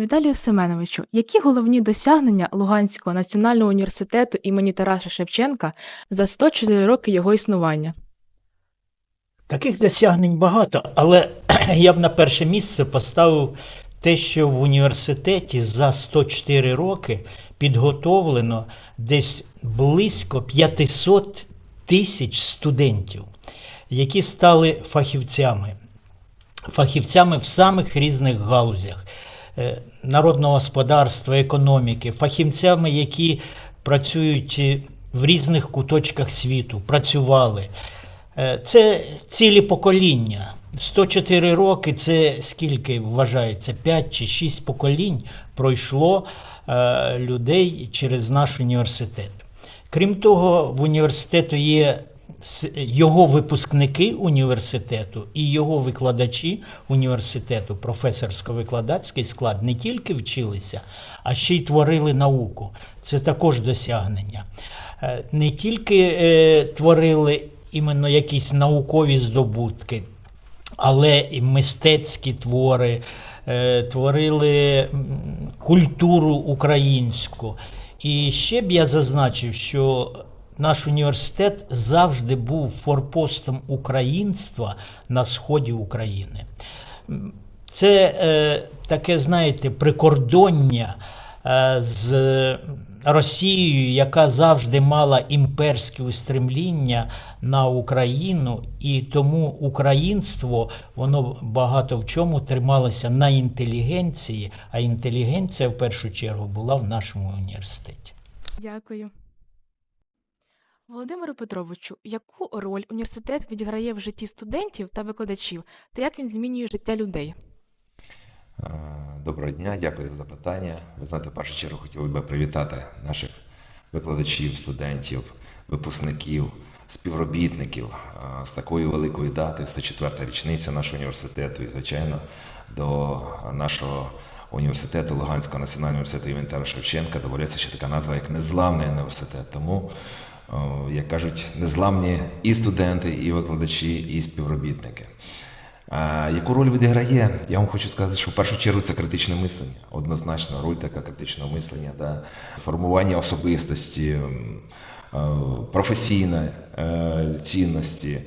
Віталію Семеновичу, які головні досягнення Луганського національного університету імені Тараса Шевченка за 104 роки його існування? Таких досягнень багато, але я б на перше місце поставив те, що в університеті за 104 роки підготовлено десь близько 500 тисяч студентів, які стали фахівцями. Фахівцями в самих різних галузях народного господарства, економіки, фахівцями, які працюють е, в різних куточках світу, працювали. Е, Це цілі покоління. 104 роки це скільки вважається? 5 чи 6 поколінь пройшло е, людей через наш університет. Крім того, в університету є його випускники університету і його викладачі університету, професорсько-викладацький склад не тільки вчилися, а ще й творили науку. Це також досягнення. Е, Не тільки е, творили іменно якісь наукові здобутки, але і мистецькі твори, е, творили культуру українську. І ще б я зазначив, що наш університет завжди був форпостом українства на сході України. Це е, таке, знаєте, прикордоння е, з Росією, яка завжди мала імперські устремління на Україну, і тому українство воно багато в чому трималося на інтелігенції, а інтелігенція в першу чергу була в нашому університеті. Дякую. Володимиру Петровичу, яку роль університет відіграє в житті студентів та викладачів, та як він змінює життя людей? Доброго дня, дякую за запитання. Ви знаєте, в першу чергу хотіли би привітати наших викладачів, студентів, випускників, співробітників з такою великою датою, 104-та річниця нашого університету. І, звичайно, до нашого університету Луганського національного університету імені Тараса Шевченка доводиться ще така назва, як Незламний університет. Тому, як кажуть, незламні і студенти, і викладачі, і співробітники. Яку роль відіграє? Я вам хочу сказати, що в першу чергу це критичне мислення. Однозначно, роль така критичного мислення, да? формування особистості, е, професійної е, цінності, е,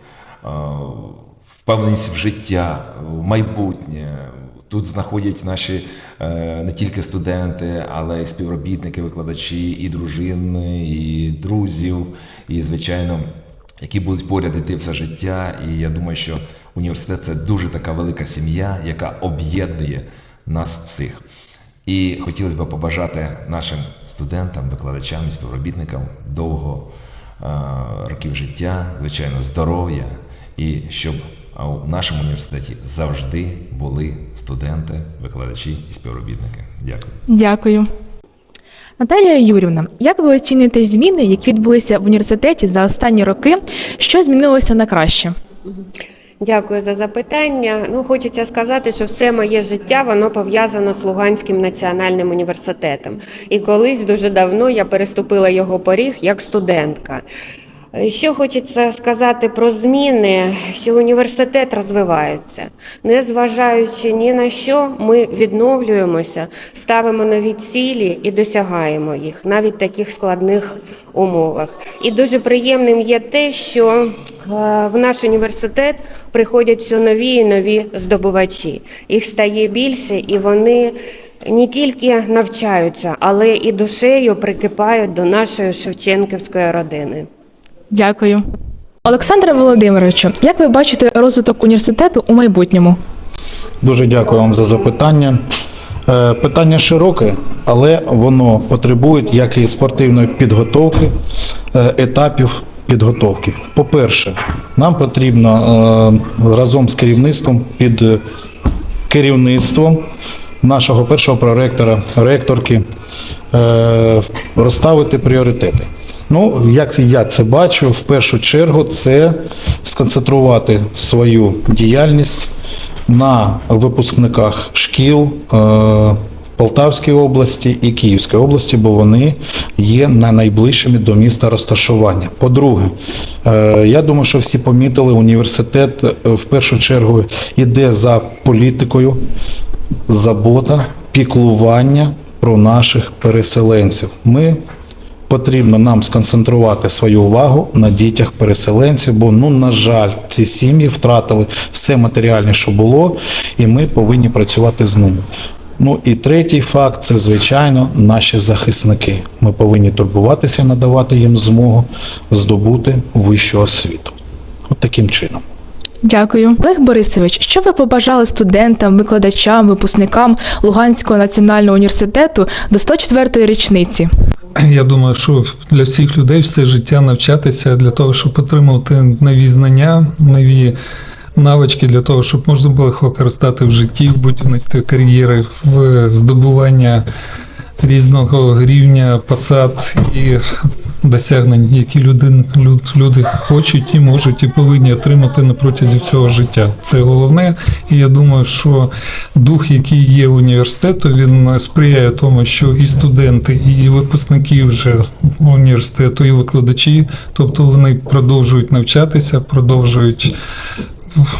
впевненість в життя, в майбутнє. Тут знаходять наші е, не тільки студенти, але й співробітники, викладачі, і дружини, і друзів, і звичайно які будуть поряд іти все життя. І я думаю, що університет це дуже така велика сім'я, яка об'єднує нас всіх. І хотілося б побажати нашим студентам, викладачам і співробітникам довго е, років життя, звичайно, здоров'я, і щоб а, у нашому університеті завжди були студенти, викладачі і співробітники. Дякую. Дякую. Наталія Юрівна, як ви оцінюєте зміни, які відбулися в університеті за останні роки? Що змінилося на краще? Дякую за запитання. Ну, хочеться сказати, що все моє життя воно пов'язано з Луганським національним університетом. І колись дуже давно я переступила його поріг як студентка. Що хочеться сказати про зміни, що університет розвивається. Незважаючи ні на що, ми відновлюємося, ставимо нові цілі і досягаємо їх навіть в таких складних умовах. І дуже приємним є те, що е, в наш університет приходять все нові і нові здобувачі. Їх стає більше, і вони не тільки навчаються, але і душею прикипають до нашої Шевченківської родини. Дякую. Олександре Володимировичу, як ви бачите розвиток університету у майбутньому? Дуже дякую вам за запитання. Е, Питання широке, але воно потребує як і спортивної підготовки, е, етапів підготовки. По-перше, нам потрібно е, разом з керівництвом під керівництвом нашого першого проректора, ректорки, розставити пріоритети. Ну, як я це бачу, в першу чергу це сконцентрувати свою діяльність на випускниках шкіл е, Полтавській області і Київської області, бо вони є на найближчими до міста розташування. По-друге, е, я думаю, що всі помітили, університет е, в першу чергу йде за політикою, забота піклування про наших переселенців. Ми потрібно нам сконцентрувати свою увагу на дітях переселенців, бо, ну, на жаль, ці сім'ї втратили все матеріальне, що було, і ми повинні працювати з ними. Ну і третій факт це, звичайно, наші захисники. Ми повинні турбуватися надавати їм змогу здобути вищу освіту. От таким чином. Дякую. Олег Борисович, що ви побажали студентам, викладачам, випускникам Луганського національного університету до 104-ї річниці? Я думаю, що для всіх людей все життя навчатися для того, щоб отримувати нові знання, нові навички для того, щоб можна було їх використати в житті, в будівництві кар'єри, в здобування різного рівня посад і досягнень, які люди, люд- люди хочуть і можуть і повинні отримати на протязі всього життя. Це головне. І я думаю, що дух, який є у університету, він сприяє тому, що і студенти, і випускники вже університету, і викладачі, тобто вони продовжують навчатися, продовжують.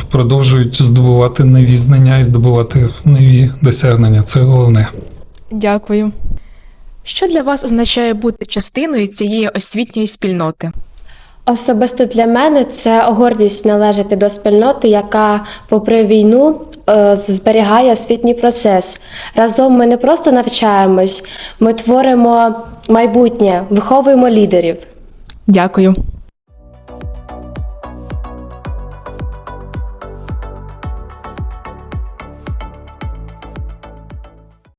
Продовжують здобувати нові знання і здобувати нові досягнення. Це головне. Дякую. Що для вас означає бути частиною цієї освітньої спільноти? Особисто для мене це гордість належати до спільноти, яка, попри війну, е, зберігає освітній процес. Разом ми не просто навчаємось, ми творимо майбутнє, виховуємо лідерів. Дякую.